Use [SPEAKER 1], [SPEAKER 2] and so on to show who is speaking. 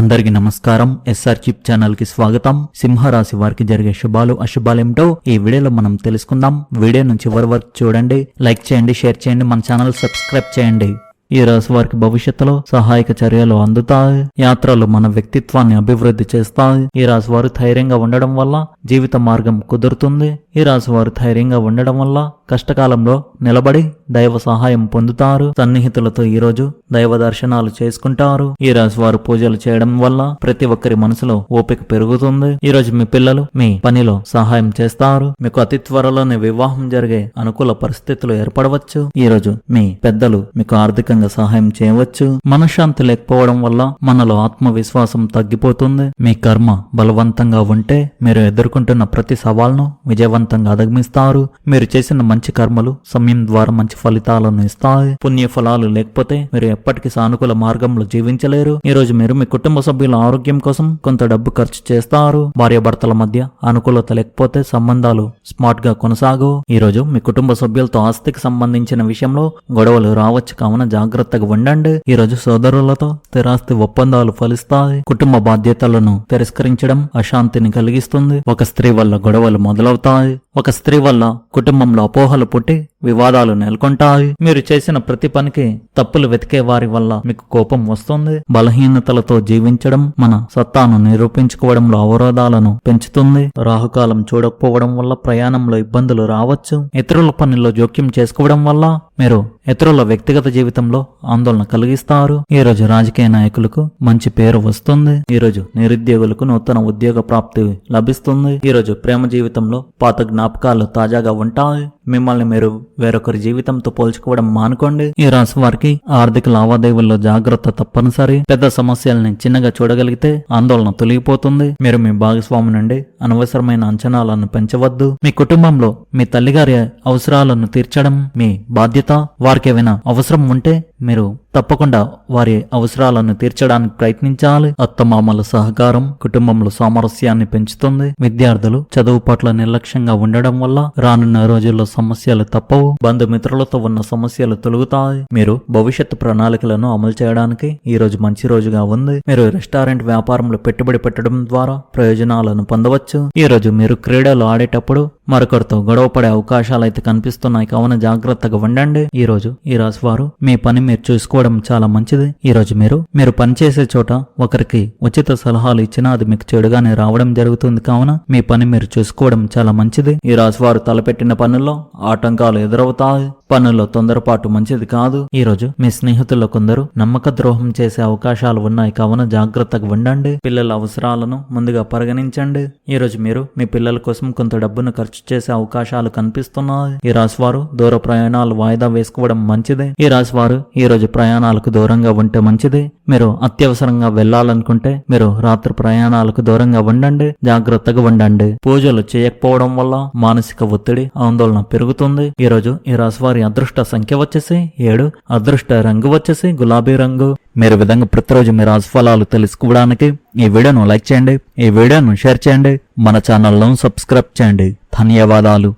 [SPEAKER 1] అందరికీ నమస్కారం. SR chip ఛానల్కి స్వాగతం. సింహరాశి వారికి జరిగే శుభాలు అశుభాలేమిటో ఈ వీడియోలో మనం తెలుసుకుందాం. వీడియో నుంచి చివరి వరకు చూడండి లైక్ చేయండి షేర్ చేయండి మన ఛానల్ సబ్స్క్రైబ్ చేయండి. ఈ రాశి వారికి భవిష్యత్తులో సహాయక చర్యలు అందుతాయి. యాత్రలు మన వ్యక్తిత్వాన్ని అభివృద్ధి చేస్తాయి. ఈ రాశి వారు ధైర్యంగా ఉండడం వల్ల జీవిత మార్గం కుదురుతుంది. ఈ రాశి వారు ధైర్యంగా ఉండడం వల్ల కష్టకాలంలో నిలబడి దైవ సహాయం పొందుతారు. సన్నిహితులతో ఈరోజు దైవ దర్శనాలు చేసుకుంటారు. ఈ రాశి వారు పూజలు చేయడం వల్ల ప్రతి ఒక్కరి మనసులో ఓపిక పెరుగుతుంది. ఈ రోజు మీ పిల్లలు మీ పనిలో సహాయం చేస్తారు. మీకు అతి త్వరలోనే వివాహం జరిగే అనుకూల పరిస్థితులు ఏర్పడవచ్చు. ఈ రోజు మీ పెద్దలు మీకు ఆర్థికంగా సహాయం చేయవచ్చు. మనశ్శాంతి లేకపోవడం వల్ల మనలో ఆత్మవిశ్వాసం తగ్గిపోతుంది. మీ కర్మ బలవంతంగా ఉంటే మీరు ఎదుర్కొంటున్న ప్రతి సవాల్ను విజయవంతంగా అధిగమిస్తారు. మీరు చేసిన మంచి కర్మలు సమయం ద్వారా మంచి ఫలితాలను ఇస్తాయి. పుణ్య ఫలాలు లేకపోతే మీరు ఎప్పటికీ సానుకూల మార్గంలో జీవించలేరు. ఈ రోజు మీరు మీ కుటుంబ సభ్యుల ఆరోగ్యం కోసం కొంత డబ్బు ఖర్చు చేస్తారు. భార్యాభర్తల మధ్య అనుకూలత లేకపోతే సంబంధాలు స్మార్ట్గా కొనసాగు ఈ రోజు మీ కుటుంబ సభ్యులతో ఆస్తికి సంబంధించిన విషయంలో గొడవలు రావచ్చు. కావున జాగ్రత్తగా ఉండండి. ఈ రోజు సోదరులతో స్థిరాస్తి ఒప్పందాలు ఫలిస్తాయి. కుటుంబ బాధ్యతలను తిరస్కరించడం అశాంతిని కలిగిస్తుంది. ఒక స్త్రీ వల్ల గొడవలు మొదలవుతాయి. ఒక స్త్రీ వల్ల కుటుంబంలో అపోహలు పుట్టి వివాదాలు నెలకొంటాయి. మీరు చేసిన ప్రతి పనికి తప్పులు వెతికే వారి వల్ల మీకు కోపం వస్తుంది. బలహీనతలతో జీవించడం మన సత్తాను నిరూపించుకోవడంలో అవరోధాలను పెంచుతుంది. రాహుకాలం చూడకపోవడం వల్ల ప్రయాణంలో ఇబ్బందులు రావచ్చు. ఇతరుల పనుల్లో జోక్యం చేసుకోవడం వల్ల మీరు ఇతరుల వ్యక్తిగత జీవితంలో ఆందోళన కలిగిస్తారు. ఈ రోజు రాజకీయ నాయకులకు మంచి పేరు వస్తుంది. ఈ రోజు నిరుద్యోగులకు నూతన ఉద్యోగ ప్రాప్తి లభిస్తుంది. ఈ రోజు ప్రేమ జీవితంలో పాత జ్ఞాపకాలు తాజాగా ఉంటాయి. మిమ్మల్ని మీరు వేరొకరి జీవితంతో పోల్చుకోవడం మానుకోండి. ఈ రాశి వారికి ఆర్థిక లావాదేవీల్లో జాగ్రత్త తప్పనిసరి. పెద్ద సమస్యల్ని చిన్నగా చూడగలిగితే ఆందోళన తొలగిపోతుంది. మీరు మీ భాగస్వామి నుండి అనవసరమైన అంచనాలను పెంచవద్దు. మీ కుటుంబంలో మీ తల్లిగారి అవసరాలను తీర్చడం మీ బాధ్యత. వారికి ఏమైనా అవసరం ఉంటే మీరు తప్పకుండా వారి అవసరాలను తీర్చడానికి ప్రయత్నించాలి. అత్తమామల సహకారం కుటుంబంలో సామరస్యాన్ని పెంచుతుంది. విద్యార్థులు చదువు పట్ల నిర్లక్ష్యంగా ఉండడం వల్ల రానున్న రోజుల్లో సమస్యలు తప్పవు. బంధుమిత్రులతో ఉన్న సమస్యలు తొలుగుతాయి. మీరు భవిష్యత్తు ప్రణాళికలను అమలు చేయడానికి ఈ రోజు మంచి రోజుగా ఉంది. మీరు రెస్టారెంట్ వ్యాపారంలో పెట్టుబడి పెట్టడం ద్వారా ప్రయోజనాలను పొందవచ్చు. ఈ రోజు మీరు క్రీడలు ఆడేటప్పుడు మరొకరితో గొడవ పడే అవకాశాలు అయితే కనిపిస్తున్నాయి. కావున జాగ్రత్తగా ఉండండి. ఈ రోజు ఈ రాశి వారు మీ పని మీరు చూసుకోవడం చాలా మంచిది. ఈ రోజు మీరు మీరు పనిచేసే చోట ఒకరికి ఉచిత సలహాలు ఇచ్చినా అది మీకు చెడుగానే రావడం జరుగుతుంది. కావున మీ పని మీరు చూసుకోవడం చాలా మంచిది. ఈ రాశి వారు తలపెట్టిన పనుల్లో ఆటంకాలు ఎదురవుతాయి. పనుల్లో తొందరపాటు మంచిది కాదు. ఈ రోజు మీ స్నేహితుల్లో కొందరు నమ్మక ద్రోహం చేసే అవకాశాలు ఉన్నాయి. కావున జాగ్రత్తగా ఉండండి. పిల్లల అవసరాలను ముందుగా పరిగణించండి. ఈ రోజు మీరు మీ పిల్లల కోసం కొంత డబ్బును ఖర్చు చేసే అవకాశాలు కనిపిస్తున్నాయి. ఈ రాశివారు దూర ప్రయాణాలు వాయిదా వేసుకోవడం మంచిది. ఈ రాశివారు వారు ఈ రోజు ప్రయాణాలకు దూరంగా ఉంటే మంచిది. మీరు అత్యవసరంగా వెళ్ళాలనుకుంటే మీరు రాత్రి ప్రయాణాలకు దూరంగా ఉండండి. జాగ్రత్తగా ఉండండి. పూజలు చేయకపోవడం వల్ల మానసిక ఒత్తిడి ఆందోళన పెరుగుతుంది. ఈ రోజు ఈ రాశివారి వారి అదృష్ట సంఖ్య వచ్చేసి ఏడు అదృష్ట రంగు వచ్చేసి గులాబీ రంగు. మీరు విధంగా ప్రతిరోజు మీ రాశి ఫలాలు తెలుసుకోవడానికి ఈ వీడియోను లైక్ చేయండి ఈ వీడియోను షేర్ చేయండి మన ఛానల్ను సబ్స్క్రైబ్ చేయండి. ధన్యవాదాలు.